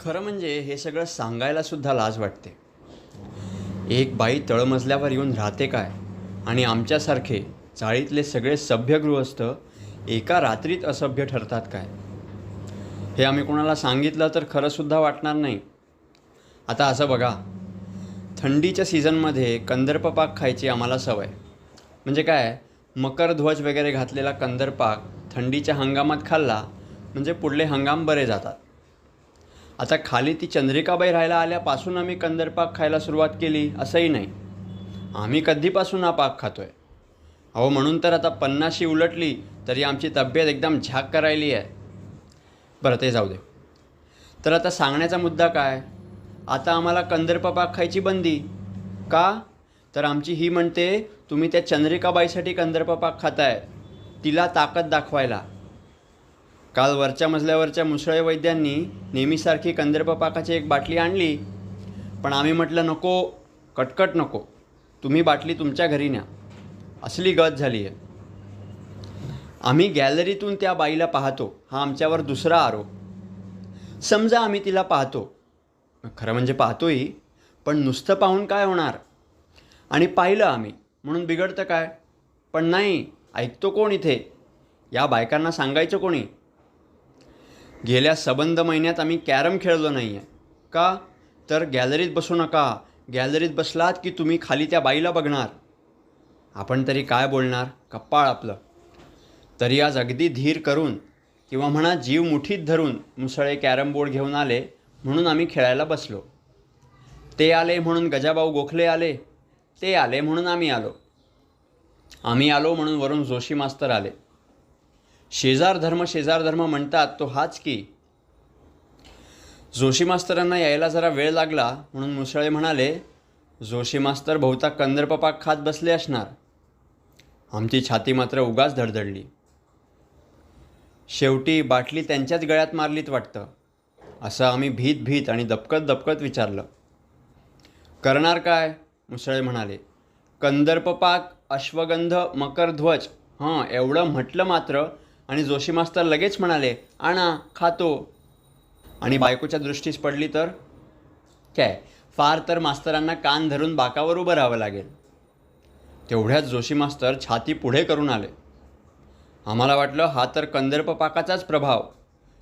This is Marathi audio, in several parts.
खरं म्हणजे हे सगळं सांगायला सुद्धा लाज वाटते. एक बाई तळमजल्यावर येऊन राहते काय? आणि आमच्यासारखे चाळीतले सगळे सभ्य गृहस्थ एका रात्रीत असभ्य ठरतात काय? हे आम्ही कोणाला सांगितलं तर खरंसुद्धा वाटणार नाही. आता असं बघा. थंडीच्या सीझनमध्ये कंदर्पपाक खायची आम्हाला सवय. म्हणजे काय? मकर ध्वज वगैरे घातलेला कंदरपाक थंडीच्या हंगामात खाल्ला म्हणजे पुढले हंगाम बरे जातात. आता खाली ती चंद्रिकाबाई राहायला आल्यापासून आम्ही कंदरपाक खायला सुरुवात केली असंही नाही. आम्ही कधीपासून हा पाक खातो आहे अहो म्हणून तर आता पन्नाशी उलटली तरी आमची तब्येत एकदम झाक करायली आहे. बरं ते जाऊ दे. तर आता सांगण्याचा मुद्दा काय? आता आम्हाला कंदरपा पाक खायची बंदी. का? तर आमची ही म्हणते तुम्ही त्या चंद्रिकाबाईसाठी कंदरपा पाक खाताय. तिला ताकद दाखवायला. काल वरच्या मजल्यावरच्या मुसळे वैद्यांनी नेहमीसारखी कंदर्प पाकाची एक बाटली आणली. पण आम्ही म्हटलं नको कटकट नको. तुम्ही बाटली तुमच्या घरी न्या. असली गत झाली आहे आम्ही गॅलरीतून त्या बाईला पाहतो. हा आमच्यावर दुसरा आरोप. समजा आम्ही तिला पाहतो. खरं म्हणजे पाहतोही पण नुसतं पाहून काय होणार? आणि पाहिलं आम्ही. म्हणून बिघडतं काय? पण नाही ऐकतो कोण इथे? या बायकांना सांगायचं कोणी? गेल्या सबंध महिन्यात आम्ही कॅरम खेळलो नाही आहे का? तर गॅलरीत बसू नका. गॅलरीत बसलात की तुम्ही खाली त्या बाईला बघणार. आपण तरी काय बोलणार? कप्पाळ आपलं. तरी आज अगदी धीर करून किंवा म्हणा जीव मुठीत धरून मुसळे कॅरम बोर्ड घेऊन आले म्हणून आम्ही खेळायला बसलो. ते आले म्हणून गजाभाऊ गोखले आले. ते आले म्हणून आम्ही आलो. आम्ही आलो म्हणून वरून जोशी मास्तर आले. शेजार धर्म शेजार धर्म म्हणतात तो हाच की जोशी मास्तरांना यायला जरा वेळ लागला म्हणून मुसळे म्हणाले जोशी मास्तर बहुता कंदर्पपाक खात बसले असणार. आमची छाती मात्र उगाच धडधडली. शेवटी बाटली त्यांच्याच गळ्यात मारलीत वाटतं. असं आम्ही भीत भीत आणि दपकत दपकत विचारलं. करणार काय? मुसळे म्हणाले. कंदर्पपाक अश्वगंध मकरध्वज हां एवढं म्हटलं मात्र आणि जोशी मास्तर लगेच म्हणाले आणा खातो. आणि बायकोच्या दृष्टीस पडली तर? काय? फार तर मास्तरांना कान धरून बाकावर उभं राहावं लागेल. तेवढ्याच जोशी मास्तर छाती पुढे करून आले. आम्हाला वाटलं हा तर कंदर्प पाकाचाच प्रभाव.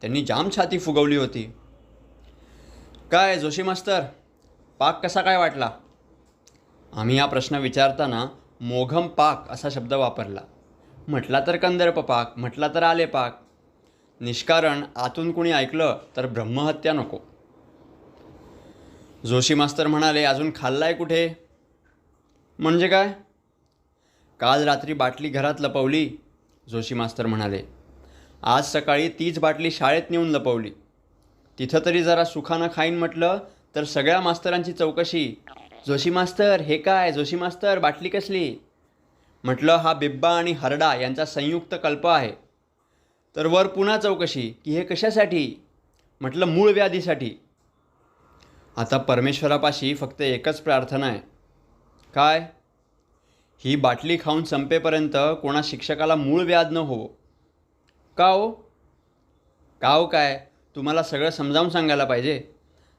त्यांनी जाम छाती फुगवली होती. काय जोशी मास्तर? पाक कसा काय वाटला? आम्ही हा प्रश्न विचारताना मोघम पाक असा शब्द वापरला. म्हटला तर कंदर्प पाक म्हटला तर आले पाक. निष्कारण आतून कुणी ऐकलं तर ब्रह्महत्या नको. जोशी मास्तर म्हणाले अजून खाल्लाय कुठे? म्हणजे काय? काल रात्री बाटली घरात लपवली जोशी मास्तर म्हणाले. आज सकाळी तीच बाटली शाळेत नेऊन लपवली. तिथं तरी जरा सुखानं खाईन म्हटलं तर सगळ्या मास्तरांची चौकशी. जोशी मास्तर हे काय? जोशी मास्तर बाटली कसली? म्हटलं हा बिब्बा आणि हरडा यांचा संयुक्त कल्प आहे. तर वर पुन्हा चौकशी की हे कशासाठी? म्हटलं मूळ व्याधीसाठी. आता परमेश्वरापाशी फक्त एकच प्रार्थना आहे. काय? ही बाटली खाऊन संपेपर्यंत कोणा शिक्षकाला मूळ व्याध न हो का हो? का हो काय? तुम्हाला सगळं समजावून सांगायला पाहिजे.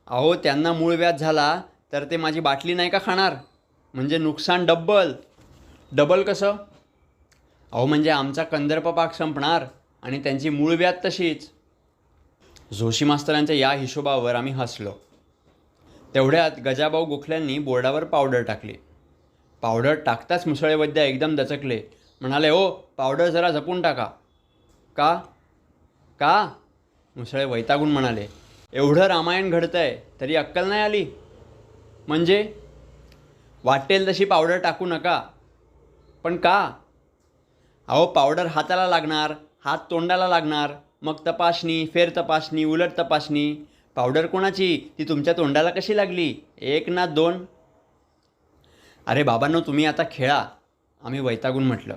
अहो त्यांना मूळ व्याध झाला तर ते माझी बाटली नाही का खाणार? म्हणजे नुकसान डब्बल. डबल कसं? अहो म्हणजे आमचा कंदर्प पाक संपणार आणि त्यांची मूळ व्याध तशीच. जोशी मास्तरांच्या या हिशोबावर आम्ही हसलो. तेवढ्यात गजाभाऊ गोखल्यांनी बोर्डावर पावडर टाकली. पावडर टाकताच मुसळे वैद्य एकदम दचकले. म्हणाले ओ पावडर जरा जपून टाका. का? का? मुसळे वैतागून म्हणाले एवढं रामायण घडतंय तरी अक्कल नाही आली. म्हणजे? वाटेल तशी पावडर टाकू नका. पण का? अहो पावडर हाताला लागणार हात तोंडाला लागणार मग तपासणी फेर तपासणी उलट तपासणी. पावडर कोणाची? ती तुमच्या तोंडाला कशी लागली? एक ना दोन. अरे बाबांनो तुम्ही आता खेळा आम्ही वैतागून म्हटलं.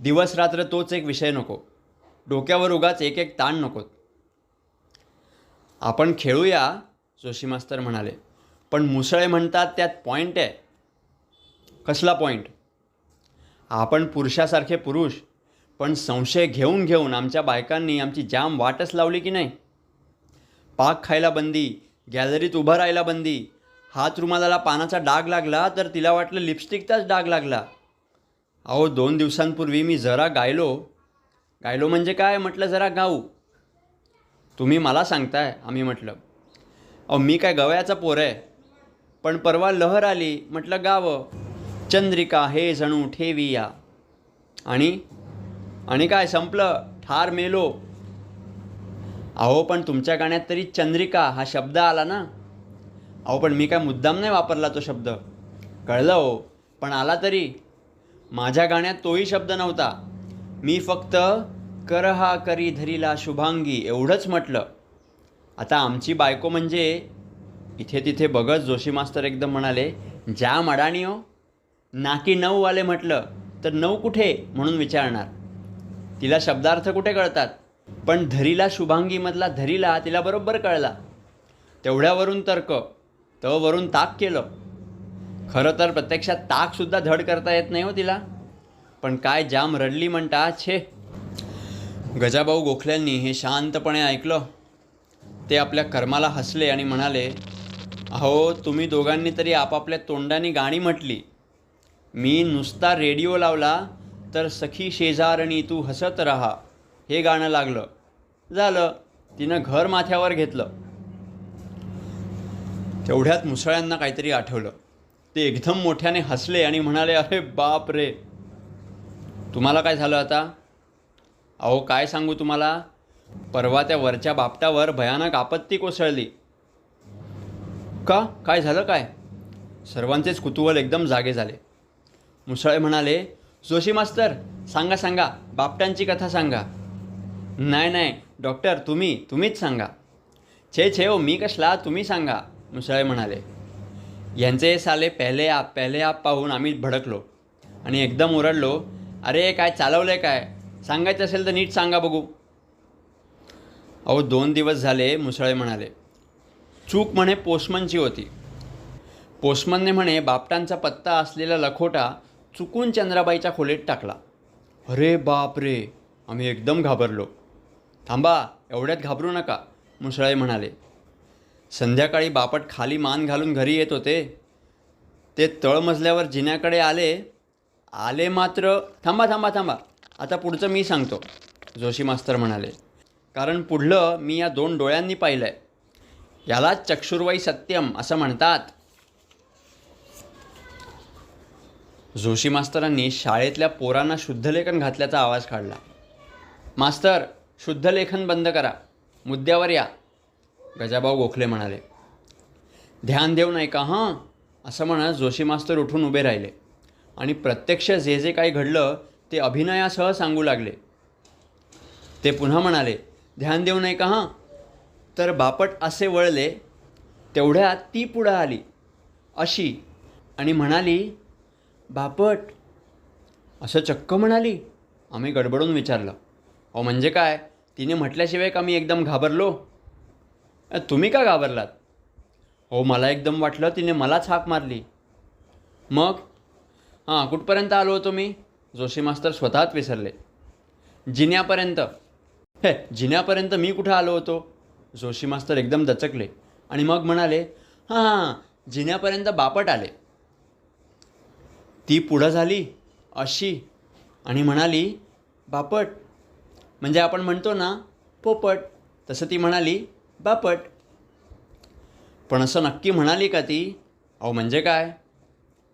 दिवस रात्र तोच एक विषय नको. डोक्यावर उगाच एक एक ताण नकोत. आपण खेळूया जोशी मास्तर म्हणाले. पण मुसळे म्हणतात त्यात पॉईंट आहे. कसला पॉईंट आपण पुरुषासारखे पुरुष पण संशय घेऊन घेऊन आमच्या बायकांनी आमची जाम वाटच लावली की नाही? पाक खायला बंदी गॅलरीत उभं राहायला बंदी हात रुमालाला पानाचा डाग लागला तर तिला वाटलं लिपस्टिकचाच डाग लागला. अहो दोन दिवसांपूर्वी मी जरा गायलो. गायलो म्हणजे काय? म्हटलं जरा गाऊ. तुम्ही मला सांगताय आम्ही म्हटलं. अहो मी काय गवयाचा पोर आहे. पण परवा लहर आली म्हटलं गावं. चंद्रिका हे जणू ठेविया. आणि आणि काय संपलं? ठार मेलो. अहो पण तुमच्या गाण्यात तरी चंद्रिका हा शब्द आला ना? अहो पण मी काय मुद्दाम नाही वापरला तो शब्द. कळलं हो पण आला तरी. माझ्या गाण्यात तोही शब्द नव्हता. मी फक्त कर हा करी धरीला शुभांगी एवढंच म्हटलं. आता आमची बायको म्हणजे इथे तिथे बघत जोशी मास्तर एकदम म्हणाले ज्या मडाणी हो. नाकी नऊ वाले म्हटलं तर नऊ कुठे म्हणून विचारणार. तिला शब्दार्थ कुठे कळतात? पण धरीला शुभांगीमधला धरीला तिला बरोबर कळला. तेवढ्यावरून तर्क तवरून वरून ताक केलं. खरं तर प्रत्यक्षात ताकसुद्धा धड करता येत नाही हो तिला. पण काय जाम रडली म्हणता छे. गजाभाऊ गोखल्यांनी हे शांतपणे ऐकलं. ते आपल्या कर्माला हसले आणि म्हणाले अहो तुम्ही दोघांनी तरी आपापल्या तोंडाने गाणी म्हटली. मी नुसता रेडिओ लावला तर सखी शेजारणी तू हसत रहा हे गाणं लागलं. झालं तिनं घर माथ्यावर घेतलं. तेवढ्यात मुसळ्यांना काहीतरी आठवलं. ते एकदम मोठ्याने हसले आणि म्हणाले अरे बाप रे. तुम्हाला काय झालं आता? अहो काय सांगू तुम्हाला? परवा त्या वरच्या बापटावर भयानक आपत्ती कोसळली. का? काय झालं काय? सर्वांचेच कुतूहल एकदम जागे झाले. मुसळे म्हणाले जोशी मास्तर सांगा सांगा बापटांची कथा सांगा. नाही नाही डॉक्टर तुम्ही तुम्हीच सांगा. छे छे ओ मी कसला तुम्ही सांगा मुसळे म्हणाले. यांचे साले पहिले आप पहिले आप पाहून आम्ही भडकलो आणि एकदम ओरडलो अरे काय चालवलं आहे काय? सांगायचं असेल तर नीट सांगा बघू. अहो दोन दिवस झाले मुसळे म्हणाले. चूक म्हणे पोस्टमनची होती. पोस्टमनने म्हणे बापटांचा पत्ता असलेला लखोटा चुकून चंद्राबाईच्या खोलीत टाकला. अरे बाप रे आम्ही एकदम घाबरलो. थांबा एवढ्यात घाबरू नका मुसळे म्हणाले. संध्याकाळी बापट खाली मान घालून घरी येत होते. ते तळमजल्यावर जिन्याकडे आले. आले मात्र थांबा थांबा थांबा आता पुढचं मी सांगतो जोशी मास्तर म्हणाले. कारण पुढलं मी या दोन डोळ्यांनी पाहिलं आहे यालाच चक्षुर्वाई सत्यम असं म्हणतात. जोशी मास्तरांनी शाळेतल्या पोरांना शुद्धलेखन घातल्याचा आवाज काढला. मास्तर शुद्धलेखन बंद करा. मुद्द्यावर या. गजाभाऊ गोखले म्हणाले. ध्यान देऊ नाही का हां असं म्हणत जोशी मास्तर उठून उभे राहिले. आणि प्रत्यक्ष जे जे काही घडलं ते अभिनयासह सांगू लागले. ते पुन्हा म्हणाले ध्यान देऊ नाही का हां. तर बापट असे वळले तेवढ्यात ती पुढं आली. अशी. आणि म्हणाली बापट. असं चक्क म्हणाली. आम्ही गडबडून विचारलं. अहो म्हणजे काय? तिने म्हटल्याशिवाय का मी एकदम घाबरलो? तुम्ही का घाबरलात? हो मला एकदम वाटलं तिने मलाच हाक मारली. मग? हां कुठपर्यंत आलो होतो मी? जोशी मास्तर स्वतःच विसरले. जिन्यापर्यंत? हे जिन्यापर्यंत मी कुठं आलो होतो? जोशी मास्तर एकदम दचकले आणि मग म्हणाले हां हां जिन्यापर्यंत बापट आले. ती पुढं झाली अशी. आणि म्हणाली बापट. म्हणजे आपण म्हणतो ना पोपट. तसं ती म्हणाली बापट. पण असं नक्की म्हणाली का ती? अहो म्हणजे काय?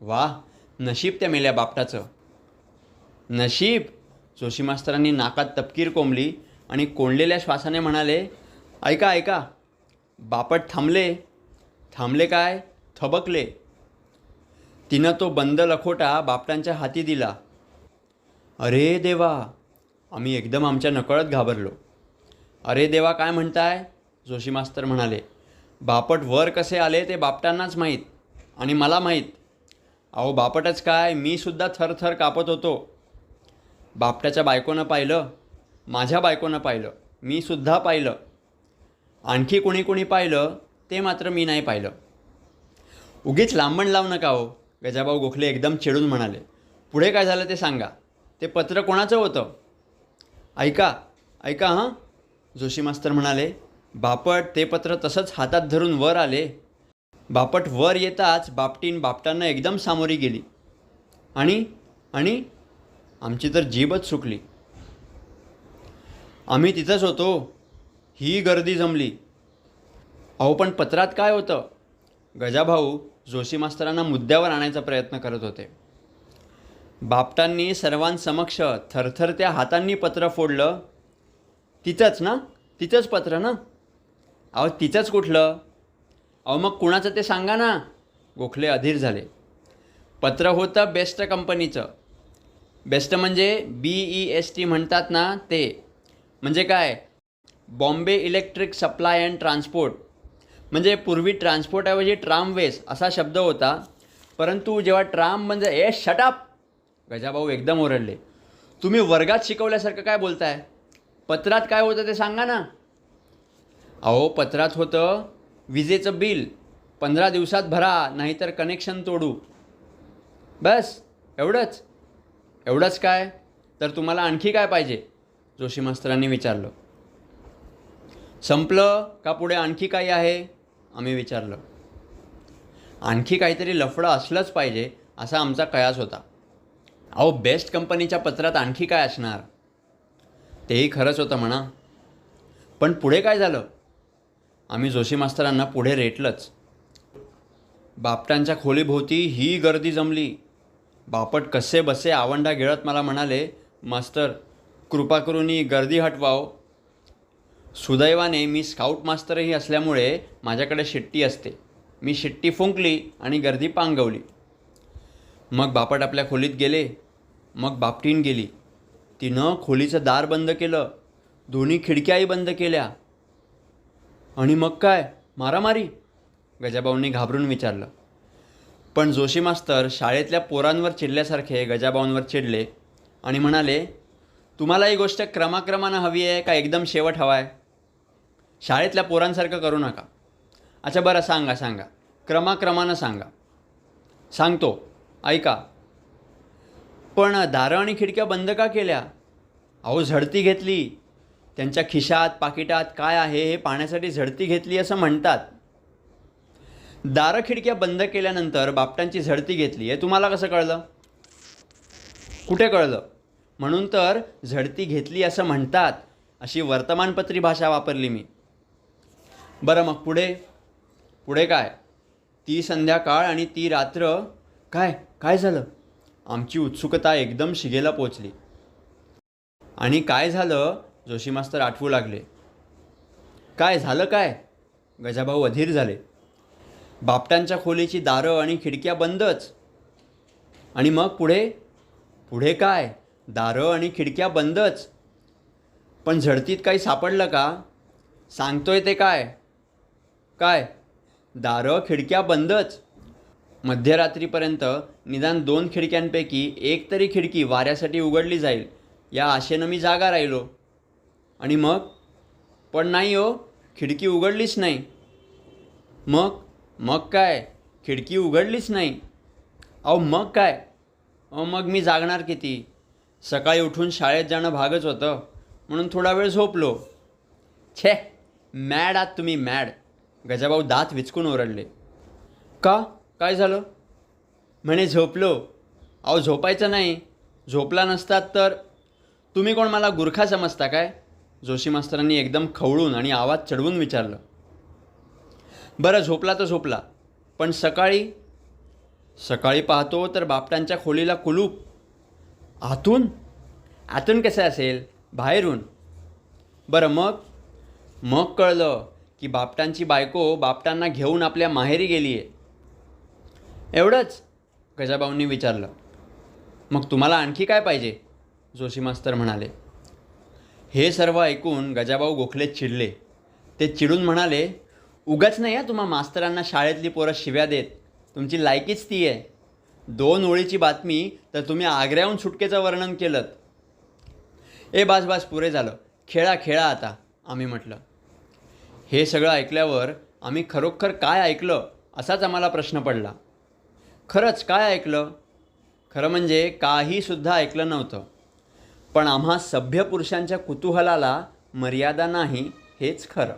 वा नशीब त्या मेल्या बापटाचं. नशीब. जोशी मास्तरांनी नाकात तपकीर कोंबली आणि कोंडलेल्या श्वासाने म्हणाले ऐका ऐका. बापट थांबले. थांबले काय? थबकले. तिनं तो बंद लखोटा बापटांच्या हाती दिला. अरे देवा आम्ही एकदम आमच्या नकळत घाबरलो. अरे देवा काय म्हणताय? जोशी मास्तर म्हणाले. बापट वर कसे आले ते बापटांनाच माहीत आणि मला माहीत. अहो बापटच काय मीसुद्धा थरथर कापत होतो. बापटाच्या बायकोनं पाहिलं माझ्या बायकोनं पाहिलं मी सुद्धा पाहिलं. आणखी कोणी कोणी पाहिलं ते मात्र मी नाही पाहिलं. उगीच लांबण लावू नका हो. गजाभाऊ गोखले एकदम चिडून म्हणाले पुढे काय झालं ते सांगा. ते पत्र कोणाचं होतं? ऐका ऐका हां. जोशी मास्तर म्हणाले बापट ते पत्र तसंच हातात धरून वर आले. बापट वर येताच बापटीन बापटांना एकदम सामोरी गेली. आणि आणि? आमची तर जीबच सुकली. आम्ही तिथंच होतो. ही गर्दी जमली. अहो पण पत्रात काय होतं? गजाभाऊ जोशी मास्तरांना मुद्द्यावर आणायचा प्रयत्न करत होते. बापटांनी सर्वांसमक्ष थरथरत्या हातांनी पत्र फोडलं. तिचंच ना? तिचंच पत्र ना? अहो तिचंच कुठलं? अहो मग कुणाचं ते सांगा ना? गोखले अधीर झाले. पत्र होतं बेस्ट कंपनीचं. बेस्ट म्हणजे बी ई एस टी म्हणतात ना ते. म्हणजे काय? Bombay electric supply and transport. म्हणजे पूर्वी ट्रान्सपोर्टऐवजी ट्रामवेज असा शब्द होता परंतु जेव्हा ट्राम म्हणजे ए शटाप गजाभाऊ एकदम ओरडले. तुम्ही वर्गात शिकवल्यासारखं काय बोलताय? पत्रात काय होतं ते सांगा ना. अहो पत्रात होतं विजेचं बिल पंधरा दिवसात भरा नाहीतर कनेक्शन तोडू. बस एवढंच. एवढंच काय? तर तुम्हाला आणखी काय पाहिजे? जोशी मास्तरांनी विचारलं. संपलं का पुढे आणखी काही आहे? आम्ही विचारलं. आणखी काहीतरी लफडं असलंच पाहिजे असा आमचा कयास होता. अहो बेस्ट कंपनीच्या पत्रात आणखी काय असणार? तेही खरंच होतं म्हणा. पण पुढे काय झालं? आम्ही जोशी मास्तरांना पुढे रेटलंच. बापटांच्या खोलीभोवती ही गर्दी जमली. बापट कसे बसे आवंडा गिळत मला म्हणाले मास्तर कृपा करून ही गर्दी हटवाव सुदैवाने मी स्काउट मास्तरही असल्यामुळे माझ्याकडे शिट्टी असते. मी शिट्टी फुंकली आणि गर्दी पांगवली. मग बापट आपल्या खोलीत गेले. मग बापटीन गेली. तिनं खोलीचं दार बंद केलं. दोन्ही खिडक्याही बंद केल्या. आणि मग काय? मारामारी? गजाबाऊंनी घाबरून विचारलं. पण जोशी मास्तर शाळेतल्या पोरांवर चिडल्यासारखे गजाबाऊंवर चिडले आणि म्हणाले तुम्हाला ही गोष्ट क्रमाक्रमानं हवी आहे का? एकदम शेवट हवा आहे शाळेतल्या पोरांसारखं करू नका. अच्छा बरं सांगा सांगा. क्रमाक्रमानं सांगा. सांगतो. ऐका. पण दारं आणि खिडक्या बंद का केल्या? अहो झडती घेतली. त्यांच्या खिशात पाकिटात काय आहे हे पाहण्यासाठी झडती घेतली असं म्हणतात. दारं खिडक्या बंद केल्यानंतर बापटांची झडती घेतली. हे तुम्हाला कसं कळलं? कुठे कळलं? म्हणून तर झडती घेतली असं म्हणतात. अशी वर्तमानपत्री भाषा वापरली मी. बरं मग पुढे? पुढे काय? ती संध्याकाळ आणि ती रात्र काय? काय झालं? आमची उत्सुकता एकदम शिगेला पोचली. आणि काय झालं? जोशी मास्तर आठवू लागले. काय झालं काय? गजाभाऊ अधीर झाले. बापटांच्या खोलीची दारं आणि खिडक्या बंदच. आणि मग पुढे? पुढे काय? दारं आणि खिडक्या बंदच. पण झडतीत काही सापडलं का? सांगतोय ते काय? काय? दारं खिडक्या बंदच. मध्यरात्रीपर्यंत निदान दोन खिडक्यांपैकी एक तरी खिडकी वाऱ्यासाठी उघडली जाईल या आशेनं मी जागा राहिलो. आणि मग? पण नाही हो खिडकी उघडलीच नाही. मग? मग काय? खिडकी उघडलीच नाही. अहो मग काय? अहो मग मी जागणार किती? सकाळी उठून शाळेत जाणं भागच होतं म्हणून थोडा वेळ झोपलो. छे! मॅड आहात तुम्ही मॅड. गजाभाऊ दात विचकून ओरडले. का? काय झालं? म्हणे झोपलो. अहो झोपायचं नाही. झोपला नसतात तर? तुम्ही कोण मला गुरखा समजता काय? जोशी मास्तरांनी एकदम खवळून आणि आवाज चढवून विचारलं. बरं झोपला तर झोपला. पण सकाळी? सकाळी पाहतो तर बापटांच्या खोलीला कुलूप. आतून? आतून कसं असेल? बाहेरून. बरं मग? मग कळलं. की बापटांची बायको बापटांना घेऊन आपल्या माहेरी गेली आहे एवढंच गजाबाऊंनी विचारलं. मग तुम्हाला आणखी काय पाहिजे? जोशी मास्तर म्हणाले. हे सर्व ऐकून गजाभाऊ गोखले चिडले. ते चिडून म्हणाले उगाच नाही आहे तुम्हा मास्तरांना शाळेतली पोरं शिव्या देत. तुमची लायकीच ती आहे. दोन ओळीची बातमी तर तुम्ही आग्र्याहून सुटकेचं वर्णन केलं ए बास बास पुरे झालं. खेळा खेळा आता आम्ही म्हटलं. हे सगळं ऐकल्यावर आम्ही खरोखर काय ऐकलं असाच आम्हाला प्रश्न पडला. खरंच काय ऐकलं? खरं म्हणजे काहीसुद्धा ऐकलं नव्हतं. पण आम्हा सभ्य पुरुषांच्या कुतूहलाला मर्यादा नाही हेच खरं.